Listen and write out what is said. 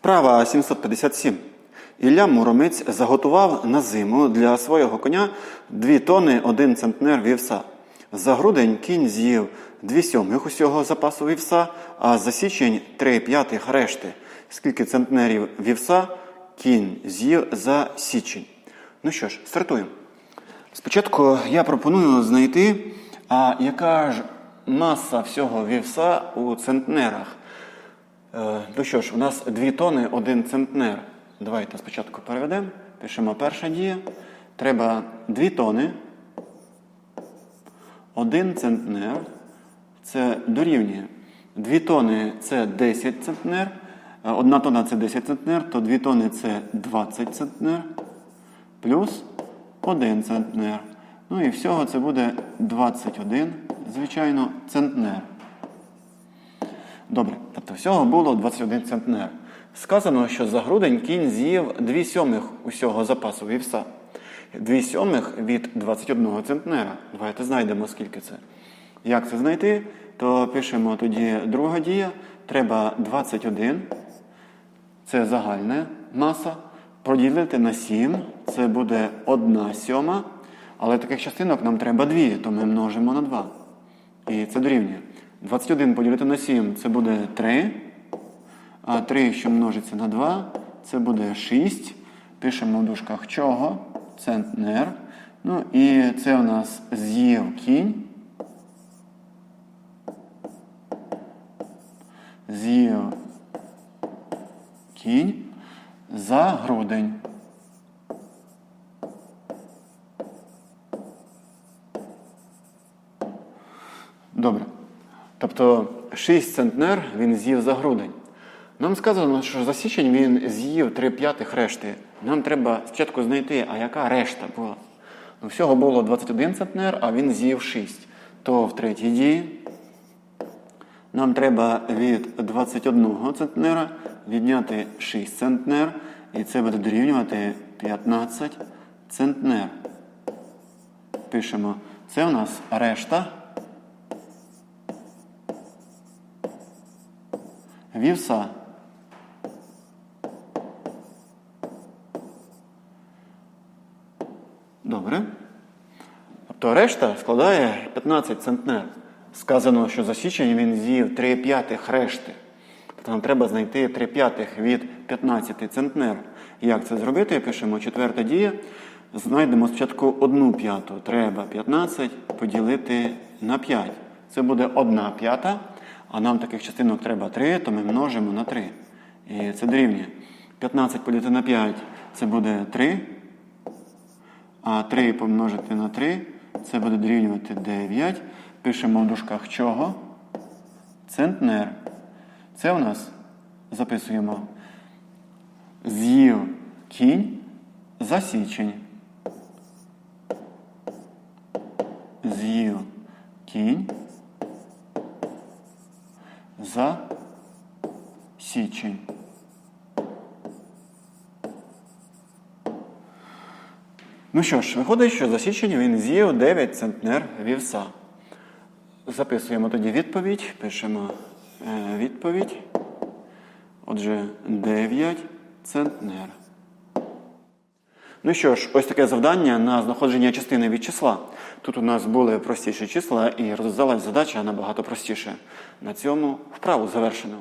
Вправа 757. Ілля Муромець заготував на зиму для свого коня 2 тони 1 центнер вівса. За грудень кінь з'їв 2 сьомих усього запасу вівса, а за січень 3 п'ятих решти. Скільки центнерів вівса кінь з'їв за січень? Ну що ж, стартуємо. Спочатку я пропоную знайти, а яка ж маса всього вівса у центнерах. Е, Ну що ж, у нас 2 тони 1 центнер. Давайте спочатку переведемо. Пишемо перша дія. Треба 2 тони. 1 центнер. Це дорівнює. 2 тони це 10 центнер. 1 тонна це 10 центнер, то 2 тони це 20 центнер. Плюс 1 центнер. Ну і всього це буде 21, звичайно, центнер. Добре, тобто всього було 21 центнер. Сказано, що за грудень кінь з'їв 2 сьомих усього запасу вівса. 2 сьомих від 21 центнера. Давайте знайдемо, скільки це. Як це знайти? То пишемо тоді друга дія. Треба 21. Це загальна маса. Поділити на 7. Це буде 1 сьома. Але таких частинок нам треба 2, то ми множимо на 2. І це дорівнює. 21 поділити на 7 це буде 3. А 3, що множиться на 2, це буде 6. Пишемо в дужках чого? Центнер. Ну і це у нас з'їв кінь. З'їв кінь за грудень. Добре. Тобто 6 центнер він з'їв за грудень. Нам сказано, що за січень він з'їв 3 п'ятих решти. Нам треба спочатку знайти, а яка решта була. Ну, всього було 21 центнер, а він з'їв 6. То в третій дії нам треба від 21 центнера відняти 6 центнер, і це буде дорівнювати 15 центнер. Пишемо, це у нас решта. Вівса. Добре. Тобто решта складає 15 центнер. Сказано, що за січень він з'їв 3 п'ятих решти. Тобто нам треба знайти 3 п'ятих від 15 центнер. Як це зробити? Пишемо четверта дія. Знайдемо спочатку 1 п'яту. Треба 15 поділити на 5. Це буде 1 п'ята. А нам таких частинок треба 3, то ми множимо на 3. І це дорівнює. 15 поділити на 5 це буде 3. А 3 помножити на 3 це буде дорівнювати 9. Пишемо в дужках чого? Центнер. Це у нас записуємо з'їв кінь за січень. З'їв кінь за січень. Ну що ж, виходить, що за січень він з'їв 9 центнер вівса. Записуємо тоді відповідь, пишемо е, відповідь. Отже, 9 центнер. Ну що ж, ось таке завдання на знаходження частини від числа. Тут у нас були простіші числа і розв'язалась задача набагато простіше. На цьому вправу завершено.